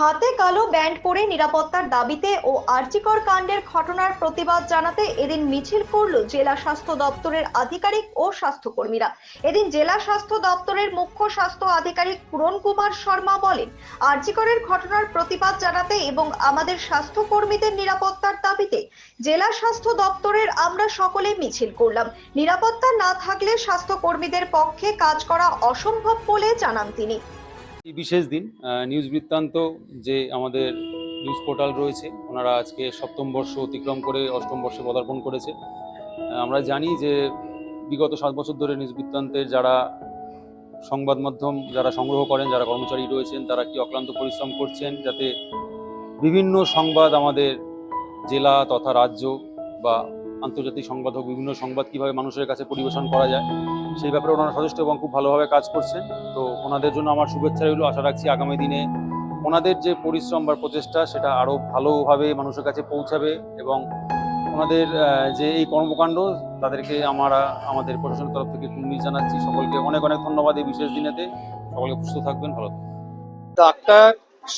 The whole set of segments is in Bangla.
হাতে কালো ব্যান্ড পরে নিরাপত্তার দাবিতে ও আর্চিকর কাণ্ডের ঘটনার প্রতিবাদ জানাতে এদিন মিছিল করল জেলা স্বাস্থ্য দপ্তরের আধিকারিক ও স্বাস্থ্যকর্মীরা। এদিন জেলা স্বাস্থ্য দপ্তরের মুখ্য স্বাস্থ্য আধিকারিক পূরণ কুমার শর্মা বলেন আর্চিকরের ঘটনার প্রতিবাদ জানাতে এবং আমাদের স্বাস্থ্যকর্মীদের নিরাপত্তার দাবিতে জেলা স্বাস্থ্য দপ্তরের আমরা সকলে মিছিল করলাম। নিরাপত্তা না থাকলে স্বাস্থ্যকর্মীদের পক্ষে কাজ করা অসম্ভব বলে জানান তিনি। এই বিশেষ দিন নিউজ বৃত্তান্ত যে আমাদের নিউজ পোর্টাল রয়েছে, ওনারা আজকে সপ্তম বর্ষ অতিক্রম করে অষ্টম বর্ষে পদার্পণ করেছে। আমরা জানি যে বিগত সাত বছর ধরে নিউজ বৃত্তান্তের যারা সংবাদ মাধ্যম, যারা সংগ্রহ করেন, যারা কর্মচারী রয়েছেন, তারা কি অক্লান্ত পরিশ্রম করছেন যাতে বিভিন্ন সংবাদ আমাদের জেলা তথা রাজ্য বা আন্তর্জাতিক সংবাদ হোক, বিভিন্ন সংবাদ কীভাবে মানুষের কাছে পরিবেশন করা যায়, সেই ব্যাপারে ওনারা সচেষ্ট এবং খুব ভালোভাবে কাজ করছেন তো ওনাদের জন্য আমার শুভেচ্ছা রইল। আশা রাখছি আগামী দিনে ওনাদের যে পরিশ্রম বা প্রচেষ্টা, সেটা আরও ভালোভাবে মানুষের কাছে পৌঁছাবে এবং ওনাদের যে এই কর্মকাণ্ড, তাদেরকে আমরা, আমাদের প্রশাসনের তরফ থেকে কুর্নিশ জানাচ্ছি। সকলকে অনেক অনেক ধন্যবাদ এই বিশেষ দিনেতে। সকলে সুস্থ থাকবেন, ভালো ডাক্তার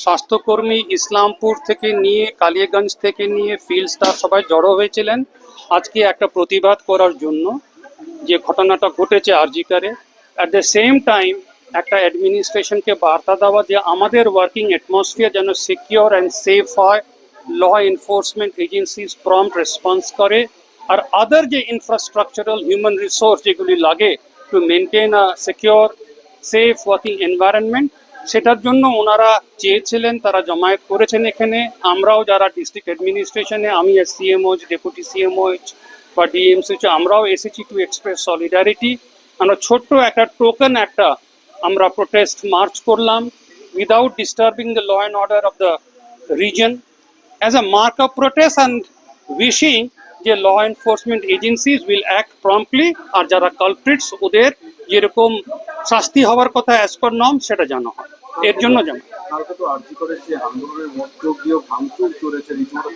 স্বাস্থ্যকর্মী ইসলামপুর থেকে নিয়ে, কালিয়াগঞ্জ থেকে নিয়ে ফিল্ড স্টাফ সবাই জড়ো হয়েছিলেন। আজকে একটা প্রতিবাদ করার জন্য যে ঘটনাটা ঘটেছে আরজিকারে অ্যাট দ্য সেম টাইম একটা অ্যাডমিনিস্ট্রেশনকে বার্তা দেওয়া যে আমাদের ওয়ার্কিং অ্যাটমসফিয়ার যেন সিকিওর অ্যান্ড সেফ হয় law enforcement agencies prompt response করে, আর আদার যে ইনফ্রাস্ট্রাকচারাল হিউম্যান রিসোর্স যেগুলি লাগে to maintain a secure safe working environment সেটার জন্য ওনারা চেয়েছিলেন, তারা জমায়েত করেছেন এখানে। আমরাও যারা ডিস্ট্রিক্ট অ্যাডমিনিস্ট্রেশনে আমি এস সিএমও ডেপুটি সিএমও বা ডিএমসি আমরাও এসেছি টু এক্সপ্রেস সলিডারিটি আমরা ছোট্ট একটা টোকেন একটা আমরা প্রোটেস্ট মার্চ করলাম without disturbing the law and order of the reason as a mark of protest and wishing যে law enforcement agencies will act promptly আর যারা কালপ্রিটস ওদের যেরকম শাস্তি হওয়ার কথা অ্যাজ পার নর্ম সেটা জানা হয়। এর জন্য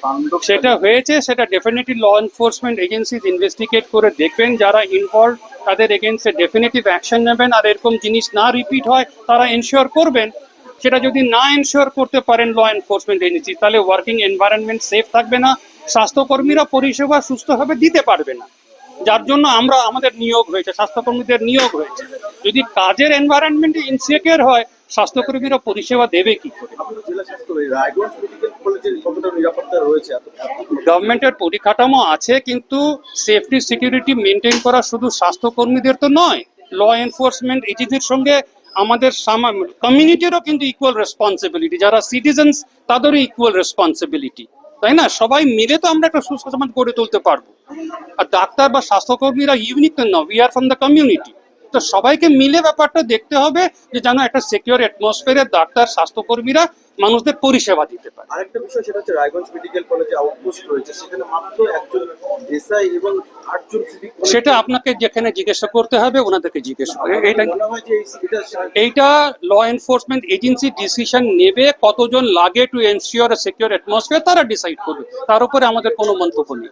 তাণ্ডব সেটা হয়েছে সেটা definitely law enforcement agencies investigate করে দেখবেন যারা ইনভলভ তাদের এগেনস্টে ডেফিনেটিভ অ্যাকশন নেবেন আর এরকম জিনিস না রিপিট হয় তারা এনশিওর করবেন। সেটা যদি না এনশিওর করতে পারেন ল এনফোর্সমেন্ট এজেন্সি তাহলে ওয়ার্কিং এনভায়রনমেন্ট সেফ থাকবে না স্বাস্থ্যকর্মীরা পরিষেবা সুস্থভাবে দিতে পারবে না। যার জন্য আমরা আমাদের নিয়োগ হয়েছে স্বাস্থ্যকর্মীদের নিয়োগ হয়েছে। যদি কাজের এনভায়রনমেন্ট ইনসিকিউর হয় স্বাস্থ্যকর্মীরা পরিষেবা দেবে কি করে? গভর্নমেন্টের পরিকাঠামো আছে কিন্তু সেফটি সিকিউরিটি মেনটেন করা শুধু স্বাস্থ্যকর্মীদের তো নয় ল এনফোর্সমেন্ট এজেন্সির সঙ্গে আমাদের কমিউনিটিরও কিন্তু ইকুয়াল রেসপন্সিবিলিটি যারা সিটিজেন্স তাদেরও ইকুয়াল রেসপন্সিবিলিটি তাই না? সবাই মিলে তো আমরা একটা সুস্থ সমাজ গড়ে তুলতে পারব। আর ডাক্তার বা স্বাস্থ্যকর্মীরা ইউনিক না we are from the community তো সবাইকে মিলে ব্যাপারটা দেখতে হবে যে যেন একটা সিকিউর অ্যাটমসফিয়ারে ডাক্তার স্বাস্থ্যকর্মীরা মানুষদের পরিষেবা দিতে পারে। আরেকটা বিষয় সেটা হচ্ছে রায়গঞ্জ মেডিকেল কলেজে আউটপোস্ট রয়েছে সেখানে মাত্র একজন এসআই এবং আটজন সেটা আপনাকে যেখানে জিজ্ঞাসা করতে হবে ওনাদেরকে জিজ্ঞেস করে এটা এইটা ল এনফোর্সমেন্ট এজেন্সি ডিসিশন নেবে কতজন লাগে টু এনশিওর সিকিউর অ্যাটমসফিয়ার তারা ডিসাইড করবে। তার উপরে আমাদের কোনো মন্তব্য নেই।